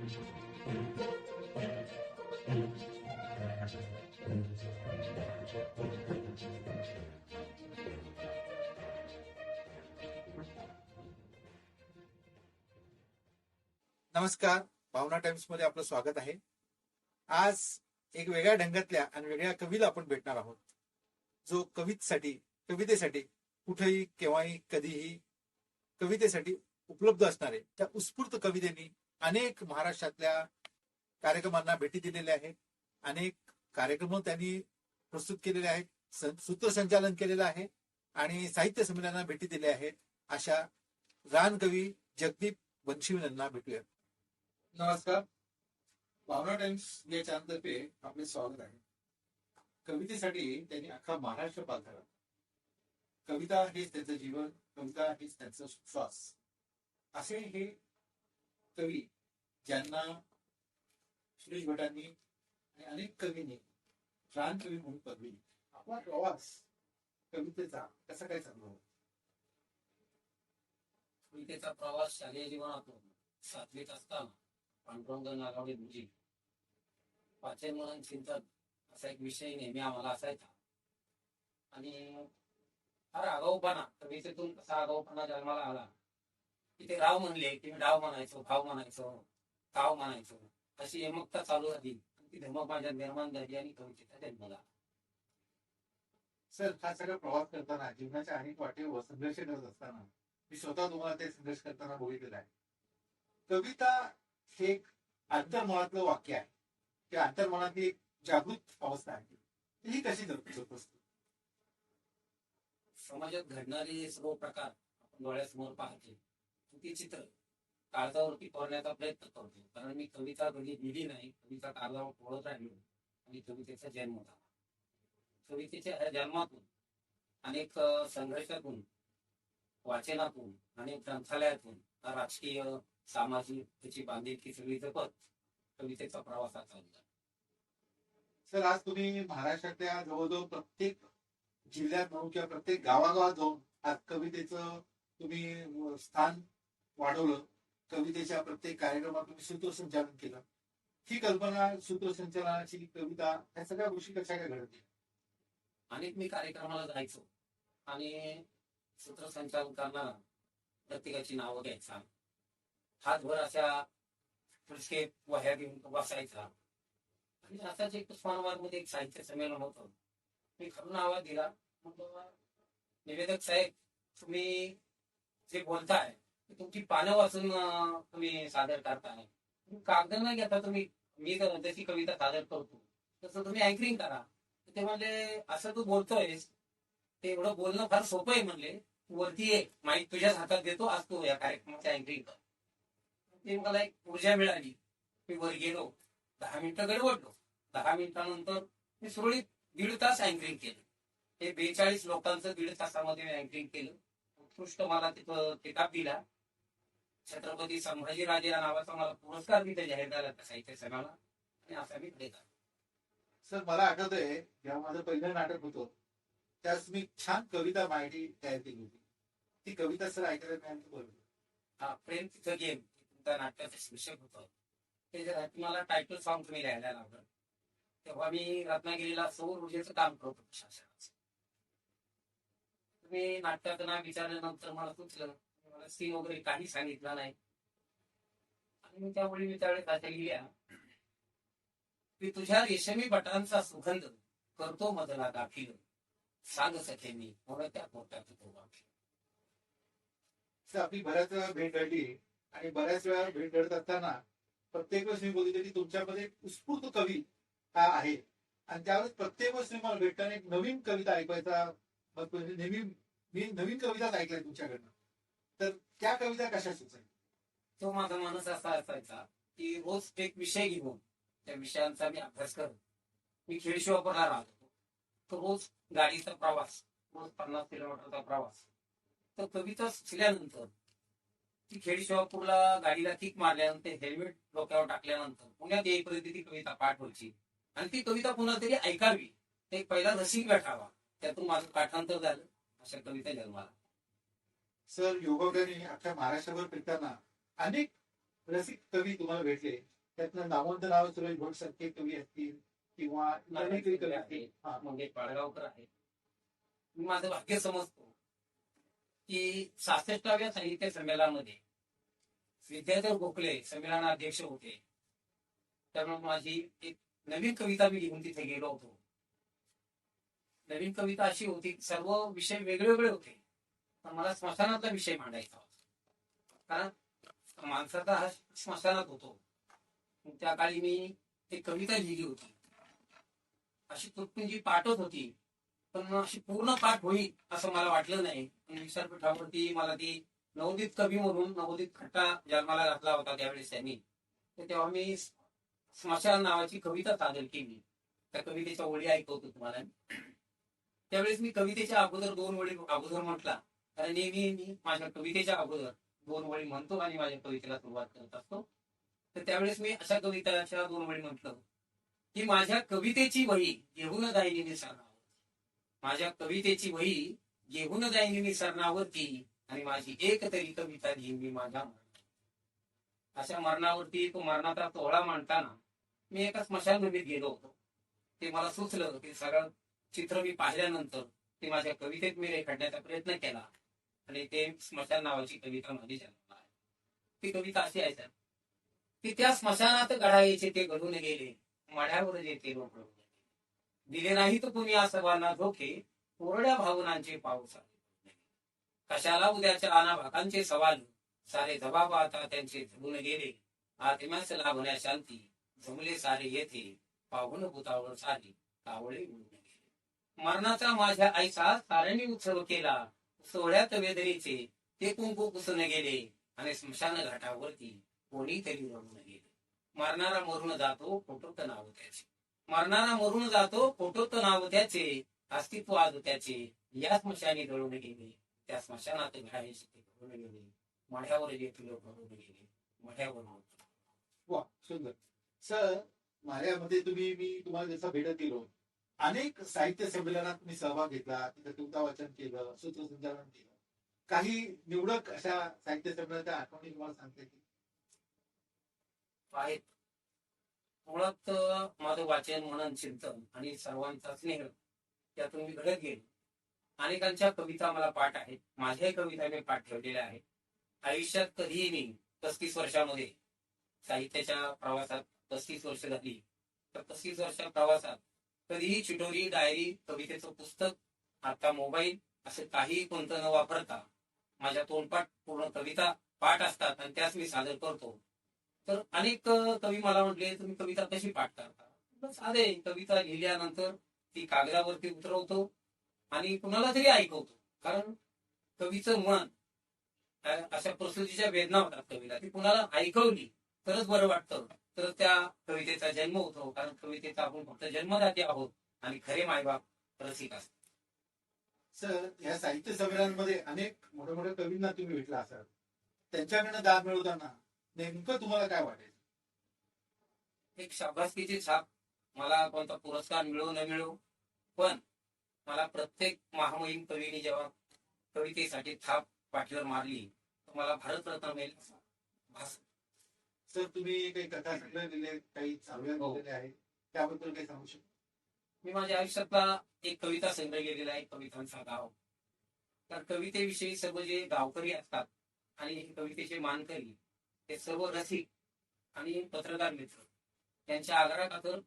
नमस्कार भावना टाइम्समध्ये आपलं स्वागत आहे. आज एक वेगळ्या ढंगातल्या आणि वेगळ्या कवीला आपण भेटणार आहोत. जो कवितेसाठी कवितेसाठी कुठेही केव्हाही कधीही कवितेसाठी उपलब्ध असणारे त्या उत्स्फूर्त कवितेनी अनेक महाराष्ट्रातल्या कार्यक्रमांना भेटी दिलेल्या आहेत. अनेक कार्यक्रम त्यांनी प्रस्तुत केलेले आहेत. सं- सूत्रसंचालन केलेलं आहे आणि साहित्य संमेलनांना भेटी दिल्या आहेत. अशा रानकवी जगदीप बनशिवन यांना भेटूया नमस्कार. भावना टाइम्स या चॅनलतर्फे आपले स्वागत आहे. कवितेसाठी त्यांनी अख्खा महाराष्ट्र पालथाला कविता हेच त्यांचं जीवन कविता हेच त्यांचा श्वास. असे हे कवी ज्यांना सुरेश भटांनी आणि अनेक कवींनी प्राण कवी म्हणून पदवी आपला प्रवास कवितेचा कसा काय चालू कवितेचा प्रवास शालेय जीवनातून सातवीत असताना पांडुरंग नागावडे गुरुजी वाचन म्हणून चिंतन असा एक विषय नेहमी आम्हाला असायचा. आणि फार आगाऊपणा कवितेतून कसा आगाऊपणा जन्माला आला की ते राव म्हणले की मी डाव म्हणायचो भाव म्हणायचो ताव म्हणायचो. अशी यमकता चालू झाली ती धमक माझ्या निर्माण झाली आणि कवितेचा जन्म झाला. सर हा सगळा प्रवास करताना जीवनाच्या अनेक वाटेवर संघर्ष करत असताना मी स्वतः तुम्हाला ते संघर्ष करताना बघितलेलं आहे. कविता हे एक अंतर्मनातलं वाक्य आहे. त्या अंतर्मनातली एक जागृत अवस्था आहे. ही कशी जपत असते समाजात घडणारे सर्व प्रकार आपण डोळ्यासमोर पाहते. ते चित्र. कागदावरती तोडण्याचा प्रयत्न करतो. कारण मी कविता कधी लिहिली नाही. कविता कागदावर तोडत राहिलो. आणि कवितेचा जन्म झाला. कवितेच्या जन्मातून अनेक संघर्षातून वाचनातून अनेक ग्रंथालयातून राजकीय सामाजिक त्याची बांधिलकी सगळी जपत कवितेचा प्रवास हा चालू झाला. सर आज तुम्ही महाराष्ट्रातल्या जवळजवळ प्रत्येक जिल्ह्यात म्हणून किंवा प्रत्येक गावागावात जाऊन आज कवितेचं तुम्ही स्थान वाढवलं कवितेच्या प्रत्येक कार्यक्रमातून सूत्रसंचालन केलं. ही कल्पना सूत्रसंचालनाची कविता ह्या सगळ्या गोष्टी कशा काय घडत अनेक मी कार्यक्रमाला जायचो आणि सूत्रसंचालन करताना प्रत्येकाची नावं घ्यायचा. हातभर अशा फुलके वह्या घेऊन बसायचा. आणि असाच एक उस्मानाबादमध्ये एक साहित्य संमेलन होत. मी खरून आवाज दिला. निवेदक साहेब तुम्ही जे बोलताय तुमची पानं वाचून तुम्ही सादर करताय कागद नाही घेता तुम्ही. मी जर जशी कविता सादर करतो तसं तुम्ही अँकरिंग करा. ते म्हणले असं तू बोलतोयस. ते एवढं बोलणं फार सोपं आहे म्हणले. वरती ये माईक तुझ्याच हातात देतो आज तू या कार्यक्रमाच्या अँकरिंग कर. ते मला एक ऊर्जा मिळाली. मी वर गेलो. दहा मिनिटं गडबडलो. दहा मिनिटानंतर मी सुरळीत दीड तास अँकरिंग केलं. हे बेचाळीस लोकांचं दीड तासामध्ये मी अँकरिंग केलं. उत्कृष्ट मला तिथं किताब दिला. छत्रपती संभाजीराजे या नावाचा मला पुरस्कार तिथे जाहीर झाला त्या साहित्य सणाला. आणि असा मी पुढे. सर मला आठवतंय जेव्हा माझं पहिलं नाटक होतं त्यास मी छान कविता माहिती तयार केली होती. ती कविता सर ऐकायला मिळाली बरं. हा प्रेम तिथं गेम तुमच्या नाटकाचं शीर्षक होतं. ते जर तुम्हाला टायटल सॉन्ग तुम्ही लिहायला लावलं तेव्हा मी रत्नागिरीला सौर ऊर्जेचं काम करत शासनाचं. तुम्ही नाटकाचं नाव विचारल्यानंतर मला सुचलं सीन वगैरे काही सांगितला नाही. आणि मी त्यामुळे मी त्यावेळेस अशा लिहिल्या की तुझ्या रेशमी बटांचा सुगंध करतो मधला दाखील. सांग सखे मी त्या पोटात तो सर आपली बऱ्याच वेळा भेट घडली आणि बऱ्याच वेळा भेट घडत असताना प्रत्येक वेळेस मी बघितलं की तुमच्यामध्ये एक उत्स्फूर्त कवी हा आहे. आणि त्यावेळेस प्रत्येक वेळेस तुम्ही मला भेटताना एक नवीन कविता ऐकायचा म्हणजे नेहमी मी नवीन कविताच ऐकल्या तुमच्याकडनं. तर त्या कविता कशा सुचायच्या तो माझा माणूस असा असायचा की रोज एक विषय घेऊन त्या विषयांचा मी अभ्यास करत मी खेडशिवापूरला राहत होतो. तो रोज गाडीचा प्रवास रोज पन्नास किलोमीटरचा प्रवास. तर कविता सुचल्यानंतर ती खेडशिवापूरला गाडीला किक मारल्यानंतर हेल्मेट डोक्यावर टाकल्यानंतर पुण्यात येईपर्यंत ती कविता पाठ व्हायची. आणि ती कविता पुन्हा तरी ऐकावी. ते पहिला रसिक गाठावा. त्यातून माझं पाठांतर झालं. अशा कविता जन्माला. सर योगायोगाने अख्ख्या महाराष्ट्रभर फिरताना अनेक रसिक कवी तुम्हाला भेटले. त्यातनं नामवंत नाव सुरेश भट सारखे कवी असतील किंवा असतील. हा. पाडगावकर आहे. मी माझं भाग्य समजतो की सासष्टाव्या साहित्य संमेलनामध्ये विद्याधर गोखले संमेलनाध्यक्ष होते. त्यामुळे माझी एक नवीन कविता मी लिहून तिथे गेलो होतो. नवीन कविता अशी होती सर्व विषय वेगळे वेगळे होते. मला स्मशानातला विषय मांडायचा होता. कारण माणसाचा हा स्मशानात होतो. त्या काळी मी एक कविता लिहिली होती. अशी तुटपुंजी पाठच होती पण अशी पूर्ण पाठ होईल असं मला वाटलं नाही. पण विसरपीठावरती मला ती नवोदित कवी म्हणून नवोदित खट्टा जन्माला घातला होता त्यावेळेस त्यांनी. तर तेव्हा मी स्मशान नावाची कविता सादर केली. त्या कवितेच्या ओळी ऐकवतो तुम्हाला त्यावेळेस मी कवितेच्या अगोदर दोन ओळी अगोदर म्हटला. कारण नेहमी मी माझ्या कवितेच्या अगोदर दोन वळी म्हणतो आणि माझ्या कवितेला सुरुवात करत असतो. तर त्यावेळेस मी अशा कविताच्या दोन वळी म्हटलं की माझ्या कवितेची वही घेऊन जाईन मी सरणावर माझ्या कवितेची वही घेऊन जाईन सरणावरती आणि माझी एक तरी कविता घेऊन मी माझ्या अशा मरणावरती तो मरणाचा तोहळा मांडताना मी एका स्मशानभूमीत गेलो होतो. ते मला सुचलं ते सगळं चित्र मी पाहिल्यानंतर ते माझ्या कवितेत मी रेखाटण्याचा प्रयत्न केला. आणि ते स्मशान नावाची कविता माझी जन्मला आहे. ती कविता अशी आहे सर. की त्या स्मशानात गडायचे ते घडून गेले. मढ्यावर जे ते दिले नाही तर कुणी या सर्वांना धोके. कोरड्या भावनांचे पाऊस कशाला उद्याच्या अनाभाकांचे सवाल? सारे जबाब आता त्यांचे झुलून गेले. आत्म्यास लाभण्या शांती. जमले सारे येथे. पाहुण भूतावर सारी कावळे उडून गेले. मरणाचा माझ्या आईचा साऱ्यांनी उत्सव केला. सोहळ्यात वेदरीचे ते कुंकू पुसून गेले आणि स्मशान घाटावरती कोणीतरी रडून गेले मरणारा मरून जातो फोटोत नाव त्याचे. मरणारा मरून जातो फोटोत नाव त्याचे. अस्तित्व आज त्याचे. या स्मशानी दळून गेले. त्या स्मशानात घडायचे ते घडून गेले. मढ्यावर जे तुला घडून गेले. मढ्यावर वा सुंदर. सर माझ्यामध्ये तुम्ही मी तुम्हाला जसं भेटत गेलो अनेक साहित्य संमेलनात तुम्ही सहभाग घेतला तिथं कविता वाचन केलं सूत्रसंचालन केलं. काही निवडक अशा साहित्य संमेलनाच्या आठवणी तुम्हाला सांगते की आहेत. मुळात माझं वाचन मनन चिंतन आणि सर्वांचा स्नेह त्यातून मी घडत गेलो. अनेकांच्या कविता मला पाठ आहेत. माझ्याही कविता मी पाठ ठेवलेल्या आहेत. आयुष्यात कधीही मी पस्तीस वर्षामध्ये साहित्याच्या प्रवासात पस्तीस वर्ष झाली तर पस्तीस वर्षा प्रवासात कधीही चिटोरी डायरी कवितेचं पुस्तक आता मोबाईल असे काही कोणतं न वापरता माझ्या तोंडपाठ पूर्ण कविता पाठ असतात आणि त्याच मी सादर करतो. तर अनेक कवी मला म्हटले तुम्ही कविता कशी पाठ करता? साधे कविता लिहिल्यानंतर ती कागदावरती उतरवतो आणि कुणाला तरी ऐकवतो. कारण कवीचं मन अशा प्रसूतीच्या वेदना होतात कवीला ती कुणाला ऐकवली तरच बरं वाटतं. तर त्या कवितेचा जन्म होतो कारण कवितेचा आपण फक्त जन्मदाते आहोत आणि खरे मायबाप रसिक असतात. सर या साहित्य संमेलनामध्ये अनेक मोठ्या मोठ्या कवींना तुम्ही भेटला असाल. त्यांच्याकडनं दाद मिळवताना नेमकं तुम्हाला काय वाटेल? एक शाबासकीची छाप. मला कोणता पुरस्कार मिळो न मिळो पण मला प्रत्येक महामहिम कवीने जेव्हा कवितेसाठी थाप पाठीवर मारली तर मला भारतरत्न मिळेल भास. सर तुम्ही काही कथा संग्रह लिहिले काही चालव्या हो. लिहिलेल्या आहेत त्याबद्दल काही सांगू शकता? मी माझ्या आयुष्यातला एक कविता संग्रह केलेला आहे कवितांचा गाव. तर कवितेविषयी सर्व जे गावकरी असतात आणि हे कवितेचे मानकरी ते सर्व रसिक आणि पत्रकार मित्र. त्यांच्या आग्रहाखातर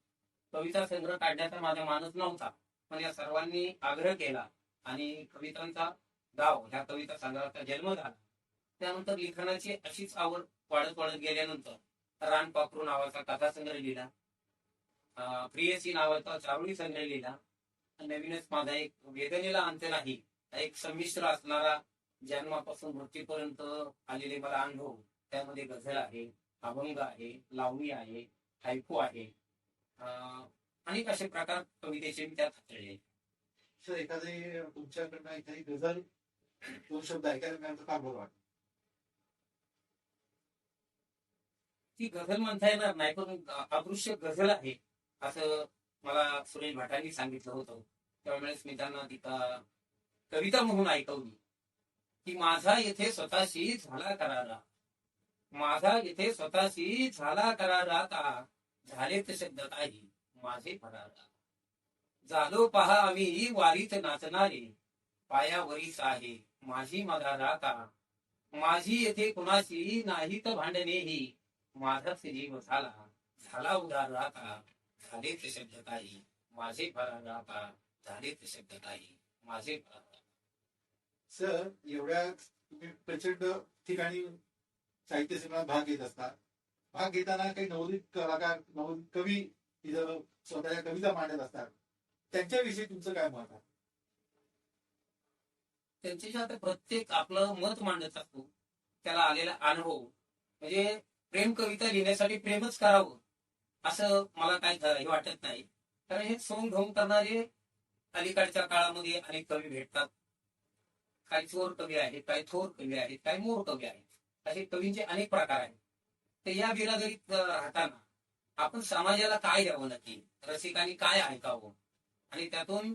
कविता संग्रह काढण्याचा माझा मानस नव्हता पण या सर्वांनी आग्रह केला आणि कवितांचा गाव ह्या कविता संग्रहाचा जन्म झाला. त्यानंतर लिखाणाची अशीच आवड वाढत पडत गेल्यानंतर रान पाखरू नावाचा कथा संग्रह लिहिला प्रियसी नावाचा चावडी संग्रह लिहिला. नवीनच माझा एक वेदनेला अंत नाही एक संमिश्र असणारा जन्मापासून मृत्यूपर्यंत आलेले मला अनुभव. त्यामध्ये गझल आहे अभंग आहे लावणी आहे हायकू आहे. अनेक असे प्रकार कवितेचे मी त्यात हाताळले सर एखादी तुमच्याकडनं एखादी गझल दोन शब्द ऐकायला मिळालं फार बरं वाटतं. ती गझल म्हणता येणार नाही पण अदृश्य गझल आहे असं मला सुरेश भटांनी सांगितलं होतं. त्यावेळेस मी त्यांना तिथं कविता म्हणून ऐकवली की माझा येथे स्वतःशी झाला करारा. माझा येथे स्वतःशी झाला करार का? झालेच शब्द काही माझे फरारा. झालो पहा आम्ही वारीत नाचणारे पायावरीच आहे माझी मदारा का? माझी येथे कुणाशी नाही तर भांडणेही माझाच जीव झाला झाला उदार आता झालेत शब्द काही माझे फरार आता झालेत शब्द काही माझे सर एवढ्या तुम्ही प्रचंड ठिकाणी साहित्य संमेलनात भाग घेत असता भाग घेताना काही नवोदित कलाकार नवोदित कवी इथं स्वतःच्या कविता मांडत असतात. त्यांच्याविषयी तुमचं काय मत आहे? त्यांचे जे आता प्रत्येक आपलं मत मांडत असतो. त्याला आलेला अनुभव. म्हणजे प्रेम कविता लिहिण्यासाठी प्रेमच करावं असं मला काय हे वाटत नाही. कारण हे सोंग ढोंग करणारे अलीकडच्या काळामध्ये अनेक कवी भेटतात. काही चोर कवी आहेत काही थोर कवी आहेत काही मोर कवी आहेत. असे कवींचे अनेक प्रकार आहेत. तर या बिरादरीत राहताना आपण समाजाला काय द्यावं नक्की? रसिकांनी काय ऐकावं? आणि त्यातून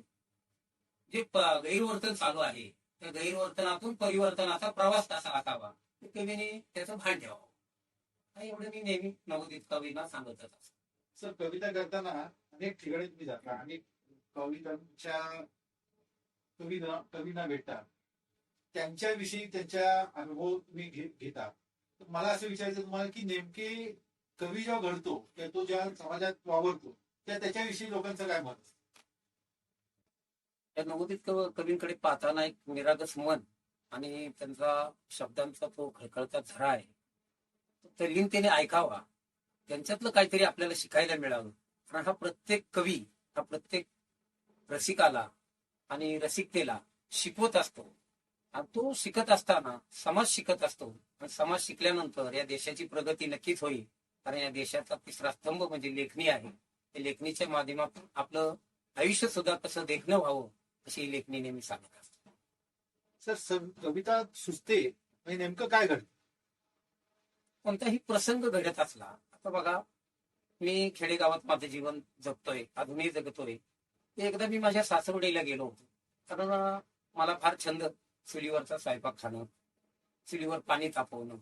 जे गैरवर्तन चालू आहे त्या गैरवर्तनातून परिवर्तनाचा प्रवास कसा असावा ते कवीने त्याचं भान ठेवावं. एवढं मी नेहमी नवोदित कवींना सांगतच असतो सर कविता करताना अनेक ठिकाणी तुम्ही जाता अनेक कवितांच्या कवीना कवींना भेटता त्यांच्याविषयी त्यांच्या अनुभव तुम्ही घे- घेता. मला असं विचारायचं तुम्हाला की नेमके कवी जेव्हा घडतो किंवा तो ज्या समाजात वावरतो त्या त्याच्याविषयी लोकांचं काय मत? त्या नवोदित कव- कवींकडे पाहताना एक निरागस मन आणि त्यांचा शब्दांचा तो खळखळता झरा आहे. तो तल्लीनतेने ऐकावा. त्यांच्यातलं काहीतरी आपल्याला शिकायला मिळावं. कारण हा प्रत्येक कवी हा प्रत्येक रसिकाला आणि रसिकतेला शिकवत असतो. आणि तो शिकत असताना समाज शिकत असतो. आणि समाज शिकल्यानंतर या देशाची प्रगती नक्कीच होईल. कारण या देशाचा तिसरा स्तंभ म्हणजे लेखणी आहे. त्या लेखणीच्या माध्यमातून आपलं आयुष्य सुद्धा कसं देखणं व्हावं अशी लेखणी नेहमी सांगत असते. सर कविता सुचते. म्हणजे नेमकं काय घडतं? कोणताही प्रसंग घडत असला आता बघा मी खेडेगावात माझं जीवन जगतोय अजूनही जगतोय एकदा मी माझ्या सासरवडीला गेलो होतो. कारण मला फार छंद चुलीवरचा स्वयंपाक खाणं चुलीवर पाणी तापवणं.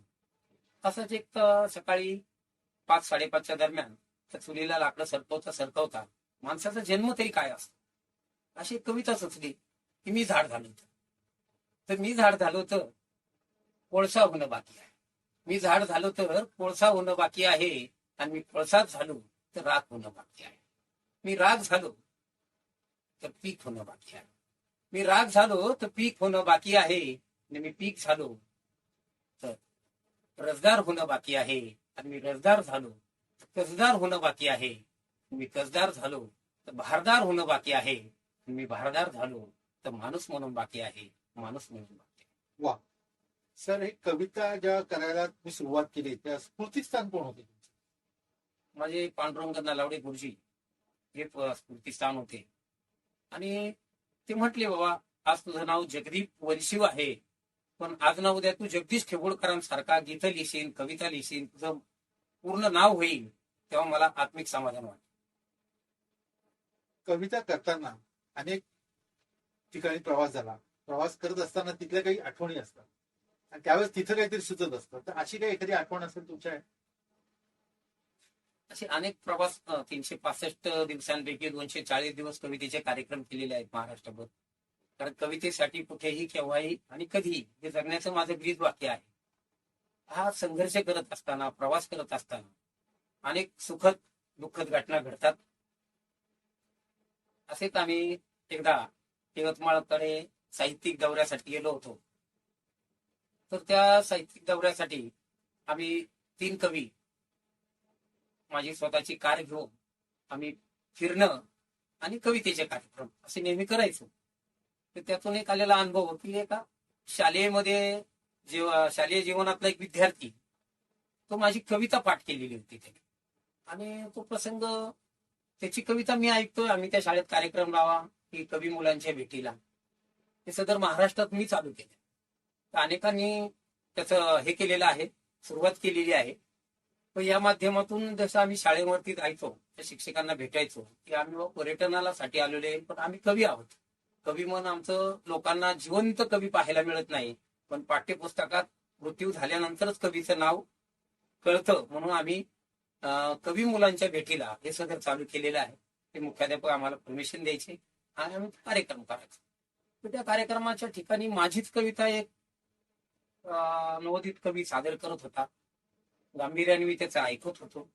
तसंच एक तर सकाळी पाच साडेपाचच्या दरम्यान त्या चुलीला लाकडं सरकवता सरकवता माणसाचा जन्म तरी काय असतो? अशी कविता सुचली की मी झाड झालो होतं. तर मी झाड झालो तर कोळसा होणं बाकी आहे मी झाड झालो तर कोळसा होणं बाकी आहे आणि मी कोळसाच झालो तर राग होणं बाकी आहे. मी राग झालो तर पीक होणं बाकी आहे. मी राग झालो तर पीक होणं बाकी आहे आणि मी पीक झालो तर रसदार होणं बाकी आहे आणि मी रसदार झालो तर कसदार होणं बाकी आहे. मी कसदार झालो तर भारदार होणं बाकी आहे. मी भारदार झालो तर माणूस म्हणून बाकी आहे. माणूस म्हणून बाकी आहे. सर हे कविता ज्या करायला तुम्ही सुरुवात केली त्या स्फूर्तीस्थान कोण होते? माझे पांडुरंग नलावडे गुरुजी हे स्फूर्तीस्थान होते. आणि ते म्हटले बाबा आज तुझं नाव जगदीप वंशिव आहे. पण आज ना उद्या तू जगदीश ठेवोळकरांसारखा गीत लिहिशील कविता लिहिशील तुझं पूर्ण नाव होईल तेव्हा मला आत्मिक समाधान वाटतं कविता करताना अनेक ठिकाणी प्रवास झाला. प्रवास करत असताना तिथल्या काही आठवणी असतात. त्यावेळेस तिथं काहीतरी सुचत असतं. तर अशी काही एखादी आठवण असेल तुमच्या? असे अनेक प्रवास तीनशे पासष्ट दिवसांपैकी दोनशे चाळीस दिवस कवितेचे कार्यक्रम केलेले आहेत महाराष्ट्रभर. कारण कवितेसाठी कुठेही केव्हाही आणि कधीही हे जगण्याचं माझं ब्रीज वाक्य आहे. हा संघर्ष करत असताना प्रवास करत असताना अनेक सुखद दुःखद घटना घडतात. असेच आम्ही एकदा यवतमाळकडे साहित्यिक दौऱ्यासाठी गेलो होतो. तर त्या साहित्यिक दौऱ्यासाठी आम्ही तीन कवी माझी स्वतःची कार घेऊन आम्ही फिरणं आणि कवितेचे कार्यक्रम असे नेहमी करायचो. तर त्यातून एक आलेला अनुभव की? एका शालेयमध्ये जेव्हा शालेय जीवनातला एक विद्यार्थी तो माझी कविता पाठ केलेली होती त्याने आणि तो प्रसंग त्याची कविता मी ऐकतोय आम्ही त्या शाळेत कार्यक्रम लावा की कवी मुलांच्या भेटीला. हे सदर महाराष्ट्रात मी चालू केले तर अनेकांनी त्याचं हे केलेलं आहे सुरुवात केलेली आहे. पण या माध्यमातून जसं आम्ही शाळेवरती जायचो त्या शिक्षकांना भेटायचो की आम्ही पर्यटनाला साठी आलेले आहे पण आम्ही कवी आहोत. कवी म्हणून आमचं लोकांना जिवंत कवी पाहायला मिळत नाही पण पाठ्यपुस्तकात मृत्यू झाल्यानंतरच कवीचं नाव कळतं म्हणून आम्ही कवी मुलांच्या भेटीला हे सगळं चालू केलेलं आहे. ते मुख्याध्यापक आम्हाला परमिशन द्यायचे आणि आम्ही कार्यक्रम करायचो. त्या कार्यक्रमाच्या ठिकाणी माझीच कविता एक नवोदित कवी सादर करत होता. गांभीर्याने मी त्याचं ऐकत होतो.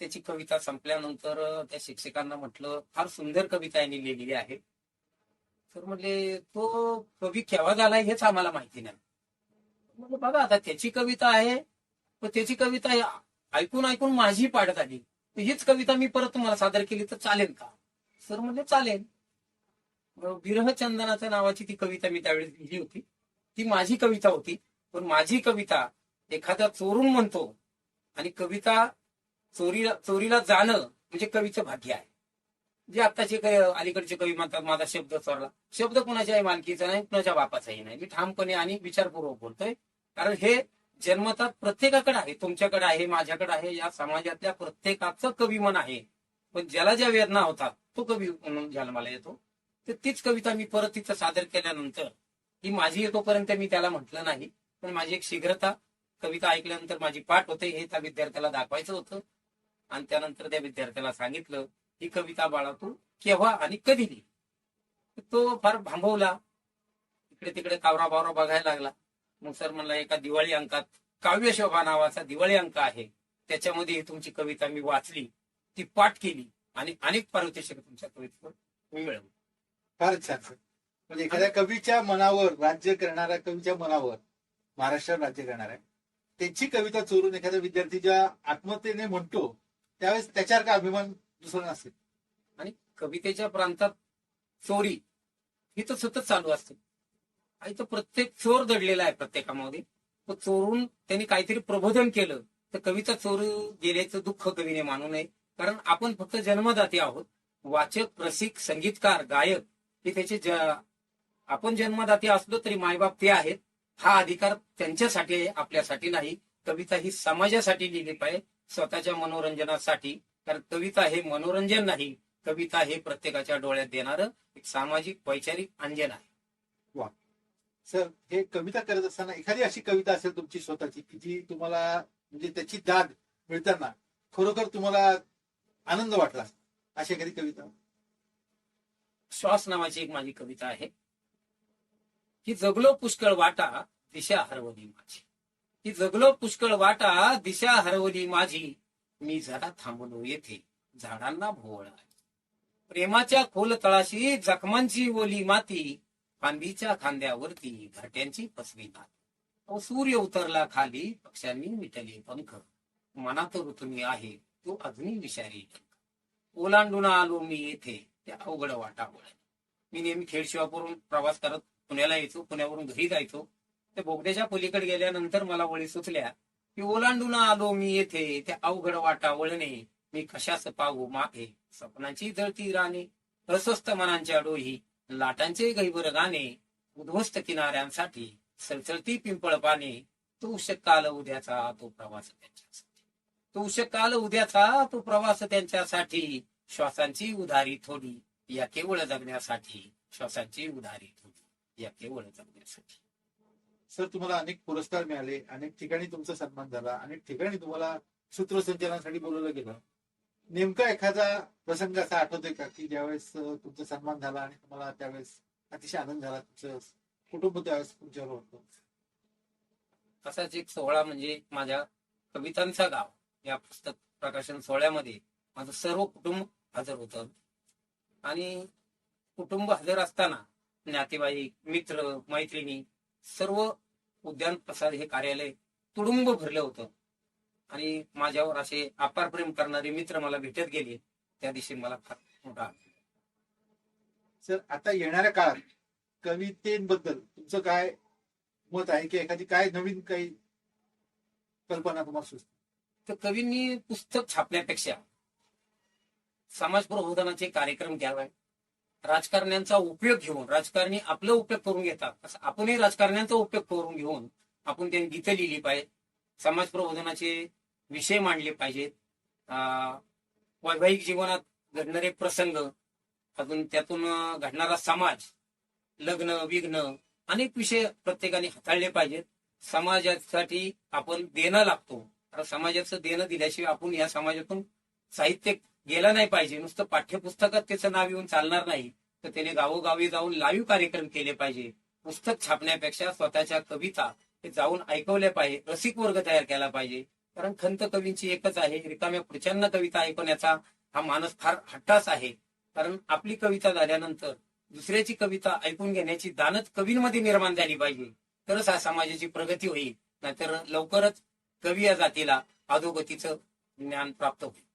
त्याची कविता संपल्यानंतर त्या शिक्षकांना म्हटलं फार सुंदर कविता यांनी लिहिलेली आहे. तर म्हणले तो कवी केव्हा झालाय हेच आम्हाला माहिती नाही. म्हणजे बघा आता त्याची कविता आहे पण त्याची कविता ऐकून ऐकून माझी पाडत आली हीच कविता मी परत तुम्हाला सादर केली तर चालेल का? सर म्हणजे चालेल. मग विरह चंदनाच्या नावाची ती कविता मी त्यावेळेस लिहिली होती. ती माझी कविता होती. पण माझी कविता एखादा चोरून म्हणतो आणि कविता चोरीला चोरीला जाणं म्हणजे कवीचं भाग्य आहे. जे आत्ताचे काही अलीकडचे कवी म्हणतात माझा शब्द चोरला. शब्द कुणाच्याही मालकीचा नाही कुणाच्या बापाचाही नाही. मी ठामपणे आणि विचारपूर्वक बोलतोय. कारण हे जन्मतात प्रत्येकाकडे आहे तुमच्याकडे आहे माझ्याकडे आहे या समाजातल्या प्रत्येकाचं कवी मन आहे. पण ज्याला ज्या वेदना होतात तो कवी म्हणून जन्माला येतो. तर तीच कविता मी परत तिथं सादर केल्यानंतर ही माझी येतोपर्यंत मी त्याला म्हटलं नाही. पण माझी एक शीघ्रता कविता ऐकल्यानंतर माझी पाठ होते हे त्या विद्यार्थ्याला दाखवायचं होतं. आणि त्यानंतर त्या विद्यार्थ्याला सांगितलं ही कविता बाळा तू केव्हा आणि कधी लिही? तो फार भांबवला. इकडे तिकडे कावरा बावरा बघायला लागला. मग सर म्हणला एका दिवाळी अंकात काव्य शोभा नावाचा दिवाळी अंक आहे. त्याच्यामध्ये तुमची कविता मी वाचली ती पाठ केली आणि अनेक पारितोषिक तुमच्या कवितेवर मी मिळवली. फार छान. सर म्हणजे एखाद्या कवीच्या मनावर राज्य करणाऱ्या कवीच्या मनावर महाराष्ट्रावर राज्य करणार आहे त्यांची कविता चोरून एखादा विद्यार्थी ज्या आत्महत्येने म्हणतो त्यावेळेस त्याच्यावर का अभिमान दुसरा नसेल? आणि कवितेच्या प्रांतात चोरी ही तर सतत चालू असते. आणि तो प्रत्येक चोर दडलेला आहे प्रत्येकामध्ये. तो चोरून त्यांनी काहीतरी प्रबोधन केलं तर कविता चोर गेल्याचं दुःख कवीने मानू नये. कारण आपण फक्त जन्मदाते आहोत. वाचक रसिक संगीतकार गायक हे त्याचे आपण जन्मदाते असलो तरी मायबाप ते आहेत. हा अधिकार त्यांच्यासाठी आहे आपल्यासाठी नाही. कविता ही समाजासाठी लिहिली पाहिजे. स्वतःच्या मनोरंजनासाठी. कारण कविता हे मनोरंजन नाही. कविता हे प्रत्येकाच्या डोळ्यात देणारं एक सामाजिक वैचारिक अंजन आहे. सर हे कविता करत असताना एखादी अशी कविता असेल तुमची स्वतःची की जी तुम्हाला म्हणजे त्याची दाद मिळताना खरोखर तुम्हाला आनंद वाटला? अशी एखादी कविता? श्वास नावाची एक माझी कविता आहे. की जगलो पुष्कळ वाटा दिशा हरवली माझी. की जगलो पुष्कळ वाटा दिशा हरवली माझी. मी जरा थांबलो येथे झाडांना भोवळ प्रेमाच्या खोल तळाशी जखमांची ओली माती फांदीच्या खांद्यावरती घाट्यांची पसवी सूर्य उतरला खाली पक्ष्यांनी मिटले पंख. मनात ऋतुनी आहे तो अग्नी विषारी ओलांडून आलो मी येथे त्या अवघड वाटा मी नेहमी खेडशिवापूरून प्रवास करत पुण्याला यायचो पुण्यावरून घरी जायचो. त्या बोगद्याच्या पलीकडे गेल्यानंतर मला वळी सुचल्या की ओलांडून आलो मी येथे. त्या अवघड वाटावळणे मी कशास पाहू मागे? स्वप्नांची जळती राणे अस्वस्थ मनांच्या डोही लाटांचे गैबर गाणे उद्ध्वस्त किनाऱ्यांसाठी सळसळती पिंपळ पाने. तो काल उद्याचा तो प्रवास त्यांच्यासाठी. तो काल उद्याचा तो प्रवास त्यांच्यासाठी. श्वासांची उधारी थोडी या केवळ जगण्यासाठी श्वासांची उधारी थोडी. या केवळ जगण्यासाठी. सर तुम्हाला अनेक पुरस्कार मिळाले अनेक ठिकाणी तुमचा सन्मान झाला अनेक ठिकाणी तुम्हाला सूत्रसंचलनासाठी बोलवलं गेलं. नेमका एखादा प्रसंग असा आठवतोय का की ज्यावेळेस तुमचा सन्मान झाला आणि तुम्हाला त्यावेळेस अतिशय आनंद झाला तुमचं कुटुंब त्यावेळेस तुमच्यावर होतं? तसाच एक सोहळा म्हणजे माझ्या कवितांचा गाव या पुस्तक प्रकाशन सोहळ्यामध्ये माझं सर्व कुटुंब हजर होतं. आणि कुटुंब हजर असताना नातेवाईक मित्र मैत्रिणी सर्व उद्यान प्रसाद हे कार्यालय तुडुंब भरलं होतं. आणि माझ्यावर असे अपार प्रेम करणारे मित्र मला भेटत गेले. त्या दिवशी मला फार मोठा. सर आता येणाऱ्या काळात कवितेबद्दल तुमचं काय मत आहे की एखादी काय नवीन काही कल्पना तुम्हाला सुचते? तर कवींनी पुस्तक छापण्यापेक्षा समाज प्रबोधनाचे कार्यक्रम घ्यावे राजकारण्यांचा उपयोग घेऊन राजकारणी आपला उपयोग करून घेतात. असं आपणही राजकारण्यांचा उपयोग करून घेऊन आपण त्यांनी गीतं लिहिली पाहिजे. समाज प्रबोधनाचे विषय मांडले पाहिजेत. अं, वैवाहिक जीवनात घडणारे प्रसंग अजून त्यातून घडणारा समाज लग्न विघ्न अनेक विषय प्रत्येकाने हाताळले पाहिजेत. समाजासाठी आपण देणं लागतो. कारण समाजाचं देणं दिल्याशिवाय आपण या समाजातून साहित्य गेला नाही पाहिजे. नुसतं पाठ्यपुस्तकात त्याचं नाव येऊन चालणार नाही. तर त्याने गावोगावी जाऊन लाईव्ह कार्यक्रम केले पाहिजे. पुस्तक छापण्यापेक्षा स्वतःच्या कविता हे जाऊन ऐकवल्या पाहिजे. रसिक वर्ग तयार केला पाहिजे. कारण खंत कवींची एकच आहे. रिकाम्या पुढच्यांना कविता ऐकवण्याचा हा मानस फार हट्टास आहे. कारण आपली कविता झाल्यानंतर दुसऱ्याची कविता ऐकून घेण्याची दानत कवींमध्ये निर्माण झाली पाहिजे. तरच हा समाजाची प्रगती होईल. नाहीतर लवकरच कवी या जातीला अधोगतीचं ज्ञान प्राप्त होईल.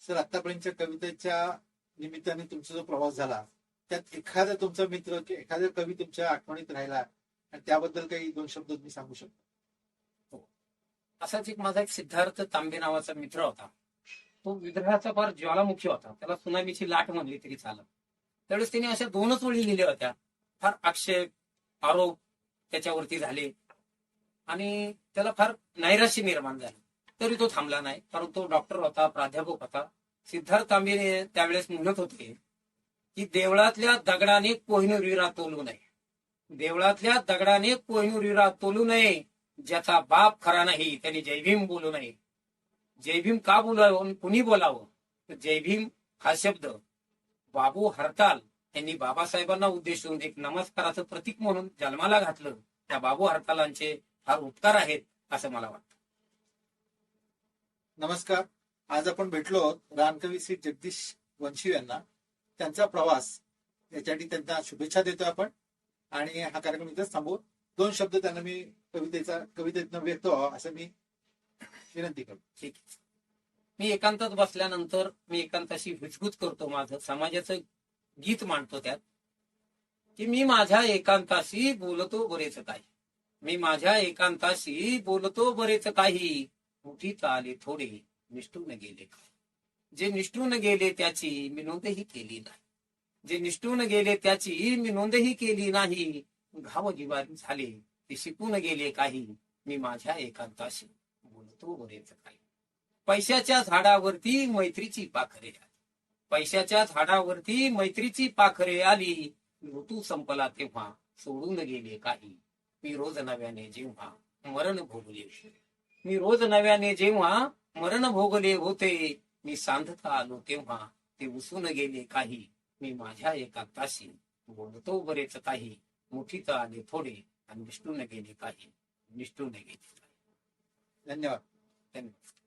सर आतापर्यंतच्या कवितेच्या निमित्ताने तुमचा जो प्रवास झाला त्यात एखादा तुमचा मित्र की एखादा कवी तुमच्या आठवणीत राहिला आणि त्याबद्दल काही दोन शब्द तुम्ही सांगू शकता? हो. असाच एक माझा एक सिद्धार्थ तांबे नावाचा मित्र होता. तो विद्रोहाचा फार ज्वालामुखी होता. त्याला सुनामीची लाट म्हणली तरी चालत त्यावेळेस त्याने अशा दोनच ओळी लिहिल्या होत्या. फार आक्षेप आरोप त्याच्यावरती झाले. आणि त्याला फार नैराश्य निर्माण झालं. तरी तो थांबला नाही कारण तो डॉक्टर होता प्राध्यापक होता. सिद्धार्थ तांबे त्यावेळेस म्हणत होते की देवळातल्या दगडाने कोहिनूर विरा तोलू नये. देवळातल्या दगडाने कोहिनूर विरा तोलू नये ज्याचा बाप खरा नाही त्याने जयभीम बोलू नये. जयभीम का बोलावं कुणी बोलावं? तर जयभीम हा शब्द बाबू हरताल यांनी बाबासाहेबांना उद्देशून एक नमस्काराचं प्रतीक म्हणून जन्माला घातलं. त्या बाबू हरतालांचे फार उपकार आहेत असं मला वाटतं. नमस्कार. आज आपण भेटलो आहोत रानकवी श्री जगदीश वंशी यांना. त्यांचा प्रवास याच्यासाठी त्यांना शुभेच्छा देतो आपण. आणि हा कार्यक्रम इथेच थांबू दोन शब्द त्यांना मी कवितेचा कवितेतनं व्यक्त व्हावा असं मी विनंती करतो. ठीक मी एकांतात बसल्यानंतर मी एकांताशी हुजगुज करतो माझं. समाजाचं गीत मांडतो त्यात. की मी माझ्या एकांताशी बोलतो बरेच काही. मी माझ्या एकांताशी बोलतो बरेच काही. मुठीत आले थोडे निष्ठून गेले. जे निष्ठून गेले त्याची मी नोंदही केली नाही. जे निष्ठून गेले त्याची मी नोंदही केली नाही. घाव जिवारी झाले. ते शिकून गेले काही. मी माझ्या एकांताशी बोलतो बरेच काही. पैशाच्या झाडावरती मैत्रीची पाखरे आली. पैशाच्या झाडावरती मैत्रीची पाखरे आली. ऋतू संपला तेव्हा सोडून गेले काही. मी रोज नव्याने जेव्हा मरण भोगले. मी रोज नव्याने जेव्हा मरण भोगले होते मी सांधता आलो तेव्हा ते उसून गेले काही. मी माझ्या एका ताशी बोलतो बरेच काही. मुठीत आले थोडे आणि निष्ठून गेले काही. निष्ठून गेले काही. धन्यवाद. धन्यवाद.